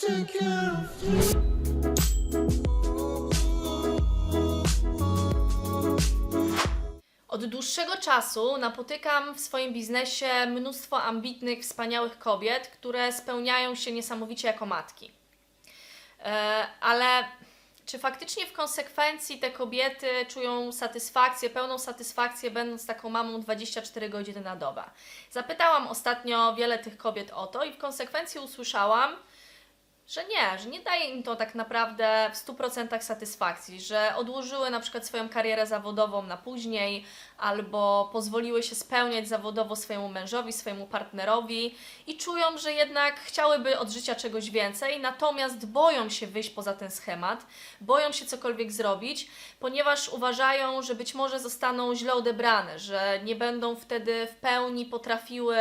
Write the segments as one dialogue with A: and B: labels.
A: take care of.
B: Od dłuższego czasu napotykam w swoim biznesie mnóstwo ambitnych, wspaniałych kobiet, które spełniają się niesamowicie jako matki. E, ale czy faktycznie w konsekwencji te kobiety czują satysfakcję, pełną satysfakcję, będąc taką mamą 24 godziny na dobę? Zapytałam ostatnio wiele tych kobiet o to i w konsekwencji usłyszałam, że nie, że nie daje im to tak naprawdę w 100% satysfakcji, że odłożyły na przykład swoją karierę zawodową na później, albo pozwoliły się spełniać zawodowo swojemu mężowi, swojemu partnerowi i czują, że jednak chciałyby od życia czegoś więcej, natomiast boją się wyjść poza ten schemat, boją się cokolwiek zrobić, ponieważ uważają, że być może zostaną źle odebrane, że nie będą wtedy w pełni potrafiły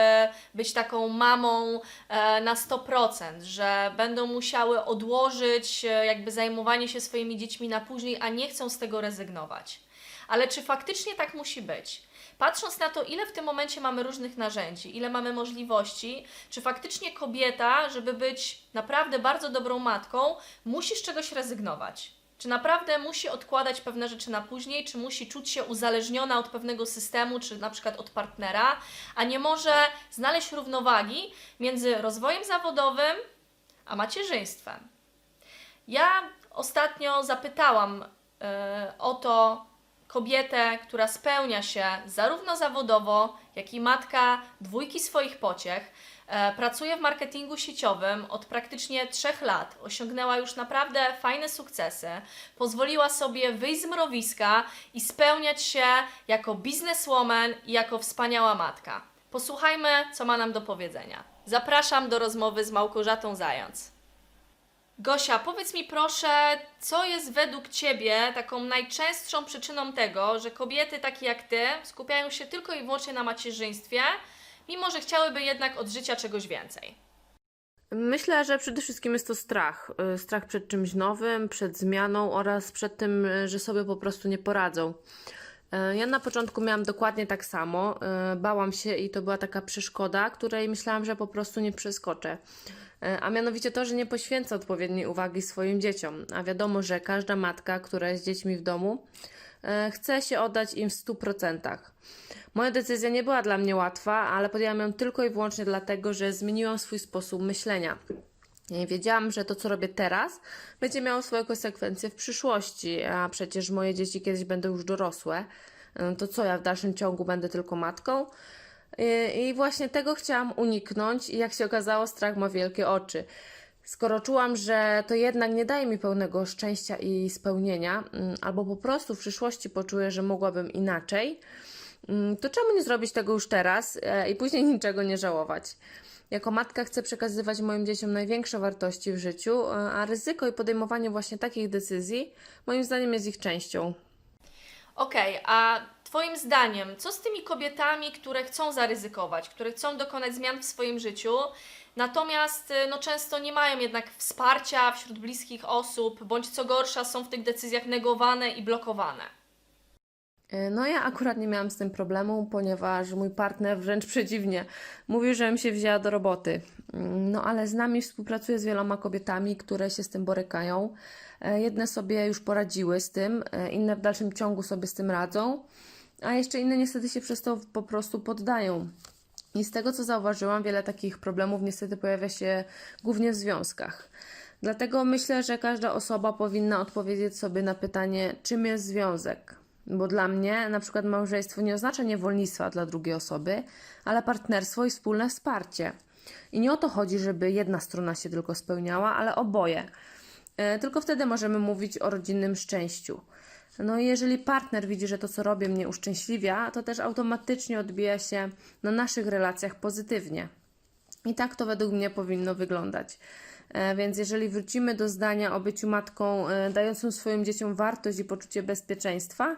B: być taką mamą e, na 100%, że będą musiały odłożyć e, jakby zajmowanie się swoimi dziećmi na później, a nie chcą z tego rezygnować. Ale czy faktycznie tak musi być? Patrząc na to, ile w tym momencie mamy różnych narzędzi, ile mamy możliwości, czy faktycznie kobieta, żeby być naprawdę bardzo dobrą matką, musi z czegoś rezygnować? Czy naprawdę musi odkładać pewne rzeczy na później, czy musi czuć się uzależniona od pewnego systemu, czy na przykład od partnera, a nie może znaleźć równowagi między rozwojem zawodowym a macierzyństwem? Ja ostatnio zapytałam e, o to kobietę, która spełnia się zarówno zawodowo, jak i matka dwójki swoich pociech. E, pracuje w marketingu sieciowym od praktycznie trzech lat. Osiągnęła już naprawdę fajne sukcesy. Pozwoliła sobie wyjść z mrowiska i spełniać się jako bizneswoman i jako wspaniała matka. Posłuchajmy, co ma nam do powiedzenia. Zapraszam do rozmowy z Małgorzatą Zając. Gosia, powiedz mi proszę, co jest według Ciebie taką najczęstszą przyczyną tego, że kobiety takie jak Ty skupiają się tylko i wyłącznie na macierzyństwie, mimo że chciałyby jednak od życia czegoś więcej?
C: Myślę, że przede wszystkim jest to strach. Y, Strach przed czymś nowym, przed zmianą oraz przed tym, y, że sobie po prostu nie poradzą. Y, Ja na początku miałam dokładnie tak samo. Y, Bałam się i to była taka przeszkoda, której myślałam, że po prostu nie przeskoczę. Y, A mianowicie to, że nie poświęcę odpowiedniej uwagi swoim dzieciom. A wiadomo, że każda matka, która jest z dziećmi w domu, chce się oddać im w 100%. Moja decyzja nie była dla mnie łatwa, ale podjęłam ją tylko i wyłącznie dlatego, że zmieniłam swój sposób myślenia. Wiedziałam, że to, co robię teraz, będzie miało swoje konsekwencje w przyszłości, a przecież moje dzieci kiedyś będą już dorosłe. Y, To co, ja w dalszym ciągu będę tylko matką? I, I właśnie tego chciałam uniknąć, i jak się okazało, strach ma wielkie oczy. Skoro czułam, że to jednak nie daje mi pełnego szczęścia i spełnienia, mm, albo po prostu w przyszłości poczuję, że mogłabym inaczej, Mm, to czemu nie zrobić tego już teraz e, i później niczego nie żałować? Jako matka chcę przekazywać moim dzieciom największe wartości w życiu, e, a ryzyko i podejmowanie właśnie takich decyzji moim zdaniem jest ich częścią.
B: Okej, a Twoim zdaniem, co z tymi kobietami, które chcą zaryzykować, które chcą dokonać zmian w swoim życiu, natomiast y, no, często nie mają jednak wsparcia wśród bliskich osób, bądź co gorsza, są w tych decyzjach negowane i blokowane?
C: E, No ja akurat nie miałam z tym problemu, ponieważ mój partner wręcz przeciwnie, mówił, żebym się wzięła do roboty. Mm, No ale z nami współpracuję z wieloma kobietami, które się z tym borykają. E, Jedne sobie już poradziły z tym, e, inne w dalszym ciągu sobie z tym radzą, a jeszcze inne niestety się przez to po prostu poddają. I z tego co zauważyłam, wiele takich problemów niestety pojawia się głównie w związkach. Dlatego myślę, że każda osoba powinna odpowiedzieć sobie na pytanie, czym jest związek. Bo dla mnie na przykład małżeństwo nie oznacza niewolnictwa dla drugiej osoby, ale partnerstwo i wspólne wsparcie. I nie o to chodzi, żeby jedna strona się tylko spełniała, ale oboje. E, Tylko wtedy możemy mówić o rodzinnym szczęściu. No i jeżeli partner widzi, że to, co robię, mnie uszczęśliwia, to też automatycznie odbija się na naszych relacjach pozytywnie. I tak to według mnie powinno wyglądać. E, Więc jeżeli wrócimy do zdania o byciu matką e, dającą swoim dzieciom wartość i poczucie bezpieczeństwa,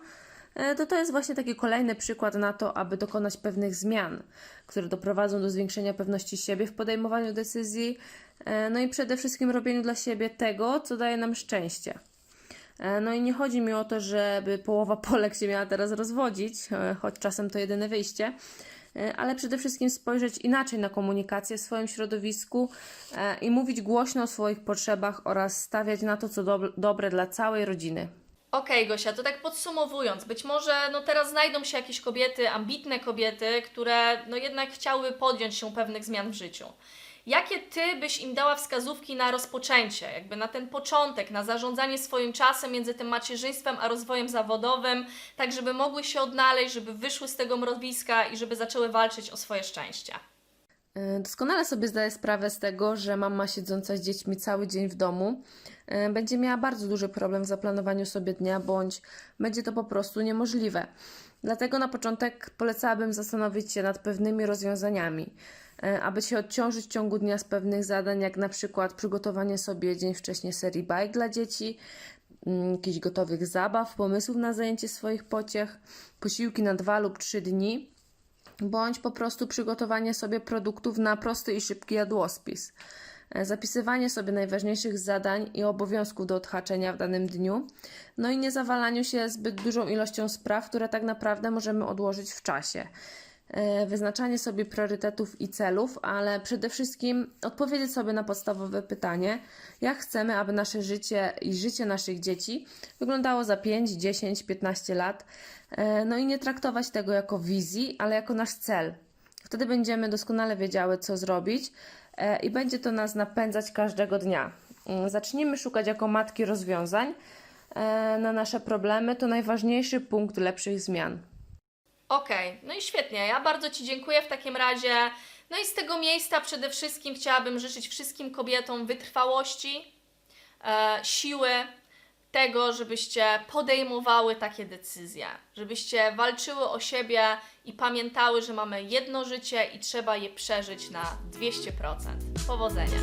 C: to to jest właśnie taki kolejny przykład na to, aby dokonać pewnych zmian, które doprowadzą do zwiększenia pewności siebie w podejmowaniu decyzji, e, no i przede wszystkim robieniu dla siebie tego, co daje nam szczęście. E, No i nie chodzi mi o to, żeby połowa Polek się miała teraz rozwodzić, e, choć czasem to jedyne wyjście. e, ale przede wszystkim spojrzeć inaczej na komunikację w swoim środowisku e, i mówić głośno o swoich potrzebach oraz stawiać na to, co dob- dobre dla całej rodziny.
B: Okej, Gosia, to tak podsumowując, być może no teraz znajdą się jakieś kobiety, ambitne kobiety, które no jednak chciałyby podjąć się pewnych zmian w życiu. Jakie ty byś im dała wskazówki na rozpoczęcie, jakby na ten początek, na zarządzanie swoim czasem między tym macierzyństwem a rozwojem zawodowym, tak żeby mogły się odnaleźć, żeby wyszły z tego mrowiska i żeby zaczęły walczyć o swoje szczęście?
C: E, Doskonale sobie zdaję sprawę z tego, że mama siedząca z dziećmi cały dzień w domu e, będzie miała bardzo duży problem w zaplanowaniu sobie dnia, bądź będzie to po prostu niemożliwe. Dlatego na początek polecałabym zastanowić się nad pewnymi rozwiązaniami, e, aby się odciążyć w ciągu dnia z pewnych zadań, jak na przykład przygotowanie sobie dzień wcześniej serii bajk dla dzieci, mm, jakichś gotowych zabaw, pomysłów na zajęcie swoich pociech, posiłki na dwa lub trzy dni bądź po prostu przygotowanie sobie produktów na prosty i szybki jadłospis. E, Zapisywanie sobie najważniejszych zadań i obowiązków do odhaczenia w danym dniu, no i nie zawalaniu się zbyt dużą ilością spraw, które tak naprawdę możemy odłożyć w czasie. E, Wyznaczanie sobie priorytetów i celów, ale przede wszystkim odpowiedzieć sobie na podstawowe pytanie, jak chcemy, aby nasze życie i życie naszych dzieci wyglądało za 5, 10, 15 lat. E, No i nie traktować tego jako wizji, ale jako nasz cel. Wtedy będziemy doskonale wiedziały, co zrobić e, i będzie to nas napędzać każdego dnia. Mm, Zacznijmy szukać jako matki rozwiązań na nasze problemy. To najważniejszy punkt lepszych zmian.
B: Okej, no i świetnie. Ja bardzo Ci dziękuję w takim razie. No i z tego miejsca przede wszystkim chciałabym życzyć wszystkim kobietom wytrwałości, e, siły, tego, żebyście podejmowały takie decyzje, żebyście walczyły o siebie i pamiętały, że mamy jedno życie i trzeba je przeżyć na 200%. Powodzenia!